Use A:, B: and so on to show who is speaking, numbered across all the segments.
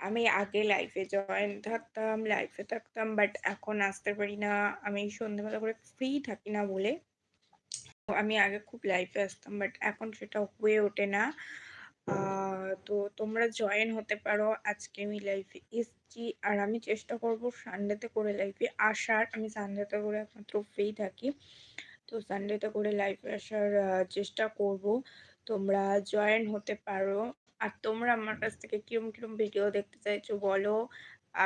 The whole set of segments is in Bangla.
A: আমি আগে লাইফে জয়েন থাকতাম, লাইফে থাকতাম বাট এখন আসতে পারি না। আমি সন্ধ্যেবেলা করে ফ্রি থাকি না বলে। আমি আগে খুব লাইফে আসতাম বাট এখন সেটা হয়ে ওঠে না। তো তোমরা জয়েন হতে পারো। আজকে আমি লাইফে এসছি আর আমি চেষ্টা করব সানডেতে করে লাইফে আসার। আমি সানডেতে করে একমাত্র ফ্রি থাকি। তো সানডেতে করে লাইফে আসার চেষ্টা করব। তোমরা জয়েন হতে পারো। আর তোমরা আমার কাছ থেকে কিরম, কিরম ভিডিও দেখতে চাইছো বলো।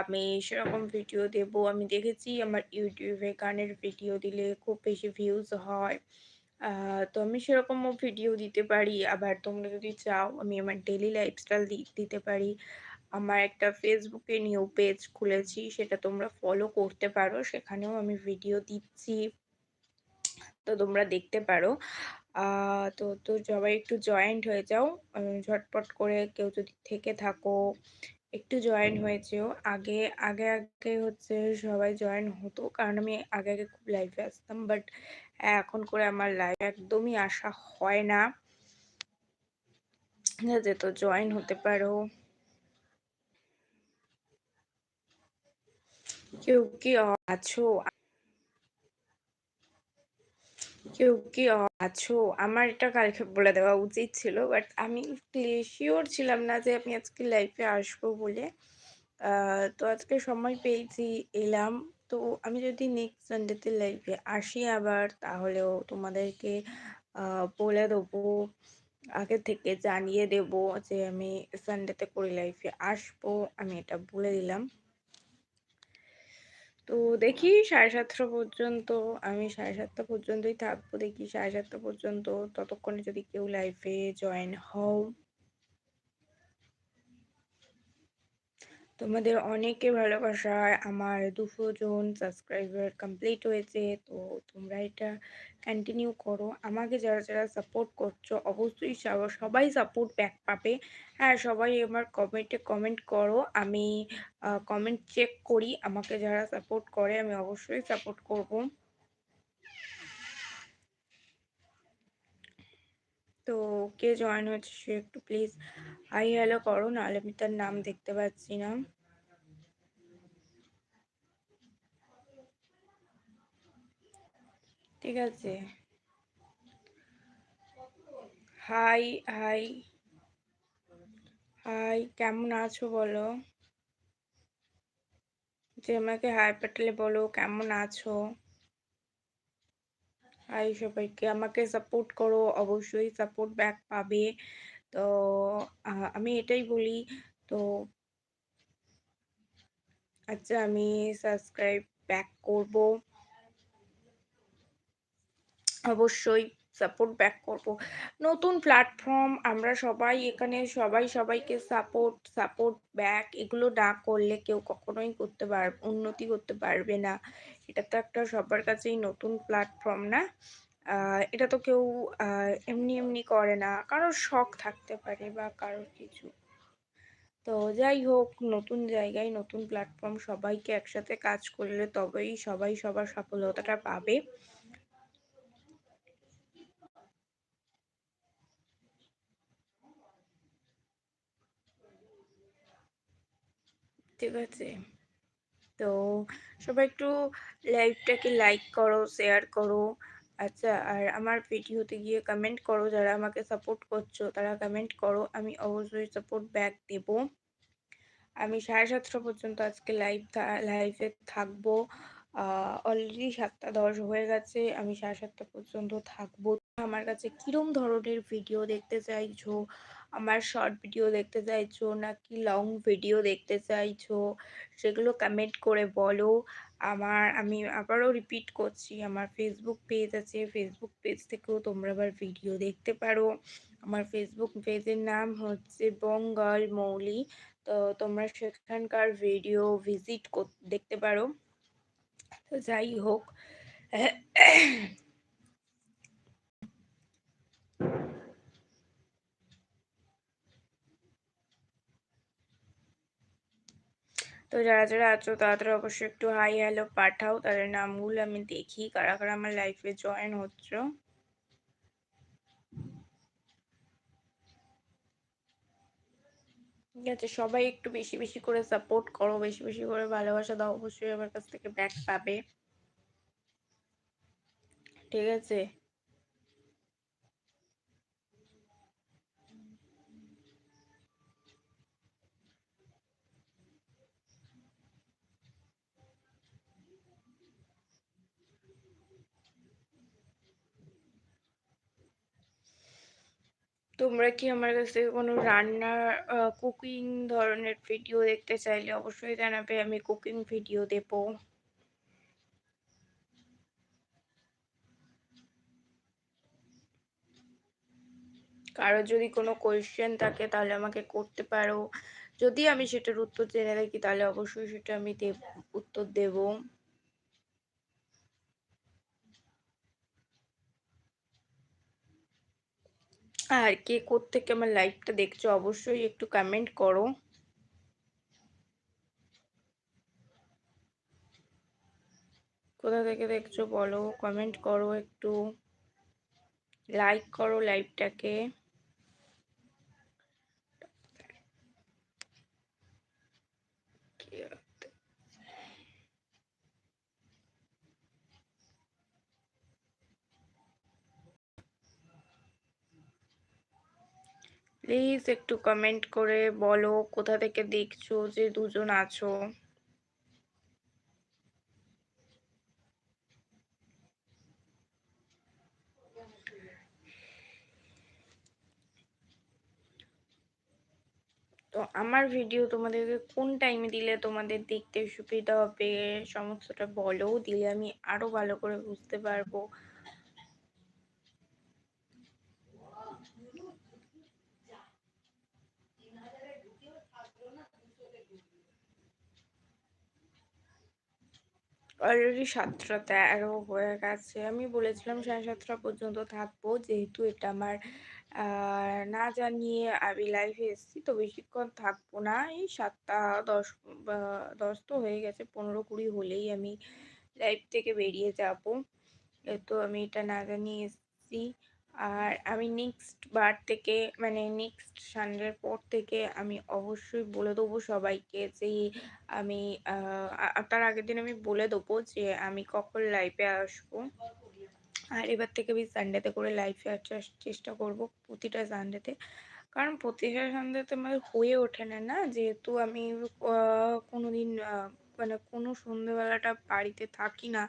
A: আমি সেরকম ভিডিও দেব। আমি দেখেছি আমার ইউটিউবে গানের ভিডিও দিলে খুব বেশি ভিউজ হয়। তো আমি সেরকমও ভিডিও দিতে পারি। আবার তোমরা যদি চাও আমি আমার ডেইলি লাইফস্টাইল দিতে পারি। আমার একটা ফেসবুকে নিউ পেজ খুলেছি সেটা তোমরা ফলো করতে পারো। সেখানেও আমি ভিডিও দিচ্ছি। তো তোমরা দেখতে পারো। তো, তো সবাই একটু জয়েন্ট হয়ে যাও। ঝটপট করে কেউ যদি থেকে থাকো, একটু জয়েন হয়ে যেও। আগে, আগে, আগে হচ্ছে সবাই জয়েন হতো। কারণ আমি আগে, আগে খুব লাইভে আসতাম। বাট এখন করে আমার লাইভ একদমই আসা হয় না। আছে? তো জয়েন হতে পারো। কেউ কি আছো? কেউ কি আছো? আমার এটা কালকে বলে দেওয়া উচিত ছিল। বাট আমি ক্লি শিওর ছিলাম না যে আমি আজকে লাইভে আসব বলে। তো আজকে সময় পেয়েছি, এলাম। তো আমি যদি নেক্সট সানডেতে লাইভে আসি আবার তাহলেও তোমাদেরকে বলে দেবো। আগে থেকে জানিয়ে দেব যে আমি সানডেতে করে লাইফে আসব। আমি এটা বলে দিলাম। তো দেখি ৭:৩০ পর্যন্ত, আমি ৭:৩০ পর্যন্তই থাকব। দেখি ৭:৩০ পর্যন্ত, ততক্ষণে যদি কেউ লাইভে জয়েন হও। তোমাদের অনেকে ভালোবাসায় আমার দুশো জন সাবস্ক্রাইবার কমপ্লিট হয়েছে। তো তোমরা এটা কন্টিনিউ করো। আমাকে যারা, যারা সাপোর্ট করছ অবশ্যই সব সবাই সাপোর্ট ব্যাক পাবে। হ্যাঁ, সবাই আমার কমেন্টে কমেন্ট করো। আমি কমেন্ট চেক করি। আমাকে যারা সাপোর্ট করে আমি অবশ্যই সাপোর্ট করব। তো কে জয়েন হয়েছে সে একটু প্লিজ হাই হ্যালো করো নাহলে আমি তার নাম দেখতে পাচ্ছি না। ঠিক আছে। High, high. হাই, কেমন আছো বলো? যে আমাকে হাই পাঠালে বলো কেমন আছো? হাই সবাইকে। আমাকে সাপোর্ট করো। অবশ্যই সাপোর্ট ব্যাক পাবে। তো আমি এটাই বলি। তো আচ্ছা আমি সাবস্ক্রাইব ব্যাক করব। অবশ্যই সাপোর্ট ব্যাক করব। নতুন প্ল্যাটফর্ম আমরা সবাই এখানে সবাই সবাইকে সাপোর্ট, সাপোর্ট ব্যাক এগুলো না করলে কেউ কখনোই করতে পার উন্নতি করতে পারবে না। এটা তো একটা সবার কাছেই নতুন প্ল্যাটফর্ম না? এটা তো কেউ এমনি, এমনি করে না। কারোর শখ থাকতে পারে বা কারোর কিছু। তো যাই হোক নতুন জায়গায় নতুন প্ল্যাটফর্ম সবাইকে একসাথে কাজ করলে তবেই সবাই সবার সফলতাটা পাবে। ঠিক আছে? তো সবাই একটু লাইভটাকে লাইক করো, শেয়ার করো। আচ্ছা আর আমার ভিডিওতে গিয়ে কমেন্ট করো যারা আমাকে সাপোর্ট করছ তারা কমেন্ট করো। আমি অবশ্যই সাপোর্ট ব্যাক দেব। আমি ৭:৩০ পর্যন্ত আজকে লাইভ লাইভে থাকব। অলরেডি ৭টা ১০ হয়ে গেছে। আমি ৭:৩০ পর্যন্ত থাকব। আমার কাছে কিরম ধরনের ভিডিও দেখতে চাইছো? আমার শর্ট ভিডিও দেখতে চাইছো, নাকি লং ভিডিও দেখতে চাইছো? সেগুলো কমেন্ট করে বলো। আমার, আমি আবারও রিপিট করছি, আমার ফেসবুক পেজ আছে। ফেসবুক পেজ থেকেও তোমরা আবার ভিডিও দেখতে পারো। আমার ফেসবুক পেজের নাম হচ্ছে বঙ্গাল মৌলি। তো তোমরা সেখানকার ভিডিও ভিজিট দেখতে পারো। তো যাই হোক তো যারা, যারা আছো তারা অবশ্যই একটু হাই হ্যালো পাঠাও। তাদের নামগুলো আমি দেখি কারা, কারা আমার লাইফে জয়েন হচ্ছো। ঠিক আছে সবাই একটু বেশি বেশি করে সাপোর্ট করো বেশি বেশি করে ভালোবাসা দাও অবশ্যই আমার কাছ থেকে ব্যাক পাবে ঠিক আছে তোমরা কি আমার কাছ থেকে কোনো রান্নার কুকিং ধরনের ভিডিও দেখতে চাইলে অবশ্যই জানাবে, আমি কুকিং ভিডিও দেব। কারও যদি কোনো কোয়েশ্চেন থাকে তাহলে আমাকে করতে পারো। যদি আমি সেটার উত্তর জেনে থাকি তাহলে অবশ্যই সেটা আমি উত্তর দেব। আর কে থেকে আমার লাইভটা দেখছ, অবশ্যই একটু কমেন্ট করো। কোথা থেকে দেখছ বলো কমেন্ট করো একটু। লাইক করো লাইভটাকে প্লিজ একটু কমেন্ট করে বলো কোথা থেকে দেখছ যে দুজন আছো। তো আমার ভিডিও তোমাদেরকে কোন টাইমে দিলে তোমাদের দেখতে সুবিধা হবে, সমস্তটা বলো, দিলে আমি আরও ভালো করে বুঝতে পারব। অলরেডি সাতটা তেরো হয়ে গেছে। আমি বলেছিলাম সাড়ে সাতটা পর্যন্ত থাকব, যেহেতু এটা আমার না জানিয়ে আমি লাইফে এসেছি, তো বেশিক্ষণ থাকব না। এই সাতটা দশ দশ তো হয়ে গেছে, পনেরো কুড়ি হলেই আমি লাইফ থেকে বেরিয়ে যাব। তো আমি এটা না জানিয়ে এসেছি। আর আমি নেক্সট বার থেকে মানে নেক্সট সানডের পর থেকে আমি অবশ্যই বলে দেবো সবাইকে যে আমি তার আগের দিন আমি বলে দেবো যে আমি কখন লাইভে আসব। আর এবার থেকে আমি সানডেতে করে লাইফে আসার চেষ্টা করব প্রতিটা সানডেতে কারণ প্রতিটা সানডেতে আমার হয়ে ওঠে না না? যেহেতু আমি কোনো দিন মানে কোনো সন্ধ্যেবেলাটা বাড়িতে থাকি না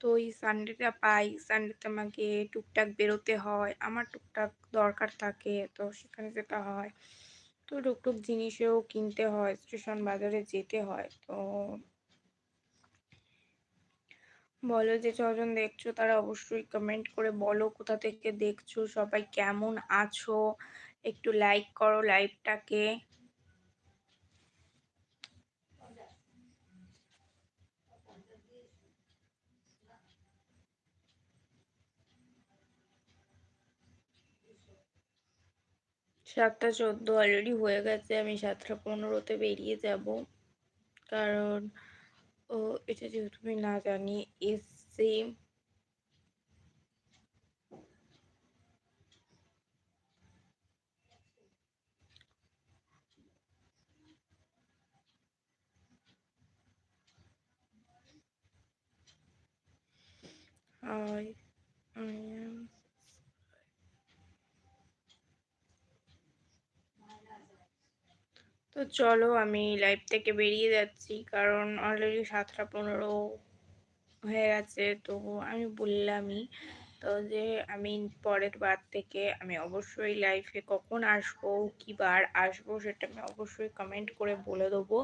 A: তো ওই সানডেটা পাই সানডেতে আমাকে টুকটাক বেরোতে হয়, আমার টুকটাক দরকার থাকে, তো সেখানে যেতে হয়। তো টুকটুক জিনিসেও কিনতে হয়, স্টেশন বাজারে যেতে হয়, তো বলো যে ছজন দেখছ তারা অবশ্যই কমেন্ট করে বলো কোথা থেকে দেখছ, সবাই কেমন আছো, একটু লাইক করো লাইভটাকে সাতটা চোদ্দ অলরেডি হয়ে গেছে আমি সাতটা পনেরোতে বেরিয়ে যাব। কারণ ও এটা যেহেতু আমি না জানি এসছি। I, চলো, আমি লাইভ থেকে বেরিয়ে যাচ্ছি। কারণ অলরেডি সাতটা পনেরো হয়ে গেছে, তো আমি বললামই তো যে আমি পরের বার থেকে আমি অবশ্যই লাইফে কখন আসব, কি বার আসব সেটা আমি অবশ্যই কমেন্ট করে বলে দেবো।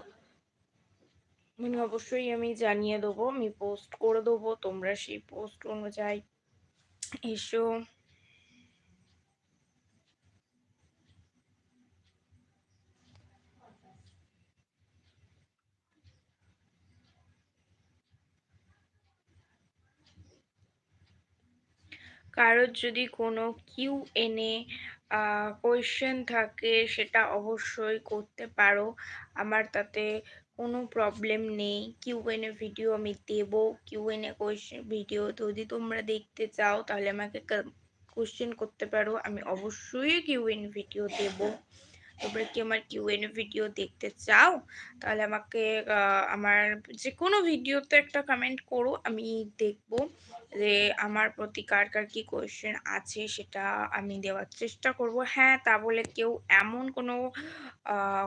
A: মানে অবশ্যই আমি জানিয়ে দেবো, আমি পোস্ট করে দেবো, তোমরা সেই পোস্ট অনুযায়ী এসো। কারোর যদি কোনো কিউ এনে কোয়েশ্চেন থাকে সেটা অবশ্যই করতে পারো। আমার তাতে কোনো প্রবলেম নেই। কিউ এনে ভিডিও আমি দেব। Q and A question video যদি তোমরা দেখতে চাও তাহলে আমাকে কোয়েশ্চেন করতে পারো। আমি অবশ্যই কিউ এন ভিডিও দেব। তোমরা কি আমার কিউএন ভিডিও দেখতে চাও? তাহলে আমাকে আমার যে কোনো ভিডিওতে একটা কমেন্ট করো, আমি দেখব। যে আমার প্রতি কার কার কি কোয়েশ্চেন আছে সেটা আমি দেওয়ার চেষ্টা করব। হ্যাঁ তা বলে কেউ এমন কোনো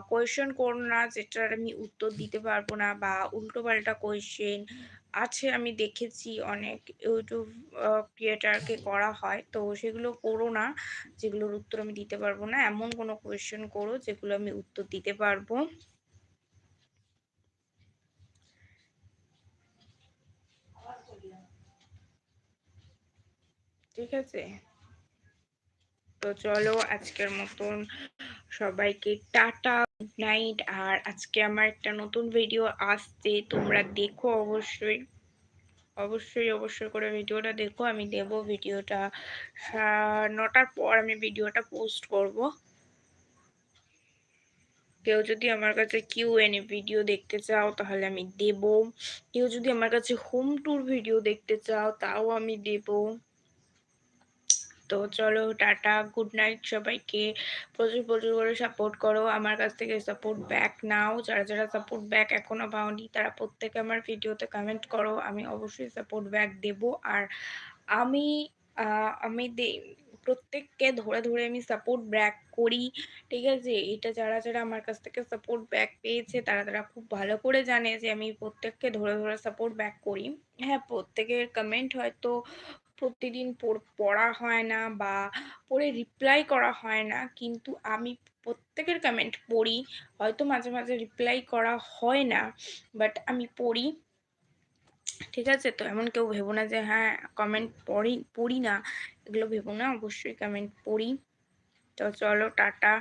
A: কোয়েশ্চেন করো না যেটার আমি উত্তর দিতে পারব না বা উল্টো পাল্টা কোয়েশ্চেন আছে। আমি দেখেছি অনেক ইউটিউব ক্রিয়েটারকে করা হয়। তো সেগুলো করো না, যেগুলোর উত্তর আমি দিতে পারব না। এমন কোনো কোয়েশ্চেন করো যেগুলো আমি উত্তর দিতে পারব। ঠিক আছে? তো চলো আজকের মতন সবাইকে টাটা গুড নাইট আর আজকে আমার একটা নতুন ভিডিও আসছে, তোমরা দেখো অবশ্যই। অবশ্যই অবশ্যই করে ভিডিওটা দেখো, আমি দেব ভিডিওটা। নটার পর আমি ভিডিওটা পোস্ট করব। কেউ যদি আমার কাছে কিউ এনে ভিডিও দেখতে চাও, তাহলে আমি দেব। কেউ যদি আমার কাছে হোম ট্যুর ভিডিও দেখতে চাও, তাও আমি দেব। তো চলো টাটা গুড নাইট সবাইকে। প্রচুর প্রচুর করে সাপোর্ট করো। আমার কাছ থেকে সাপোর্ট ব্যাক নাও। যারা যারা সাপোর্ট ব্যাক এখনও পাওনি, তারা প্রত্যেকে আমার ভিডিওতে কমেন্ট করো। আমি অবশ্যই সাপোর্ট ব্যাক দেব। আর আমি আমি প্রত্যেককে ধরে ধরে আমি সাপোর্ট ব্যাক করি, ঠিক আছে? এটা যারা যারা আমার কাছ থেকে সাপোর্ট ব্যাক পেয়েছে, তারা তারা খুব ভালো করে জানে যে আমি প্রত্যেককে ধরে ধরে সাপোর্ট ব্যাক করি। হ্যাঁ প্রত্যেকের কমেন্ট হয়তো প্রতিদিন পড়া হয় না বা পড়ে রিপ্লাই করা হয় না। কিন্তু আমি প্রত্যেকের কমেন্ট পড়ি। হয়তো মাঝে মাঝে রিপ্লাই করা হয় না বাট আমি পড়ি। ঠিক আছে? তো এমন কেউ ভেবো না যে হ্যাঁ কমেন্ট পড়ি পড়ি না। এগুলো ভেবো না। অবশ্যই কমেন্ট পড়ি। তো চলো, টাটা।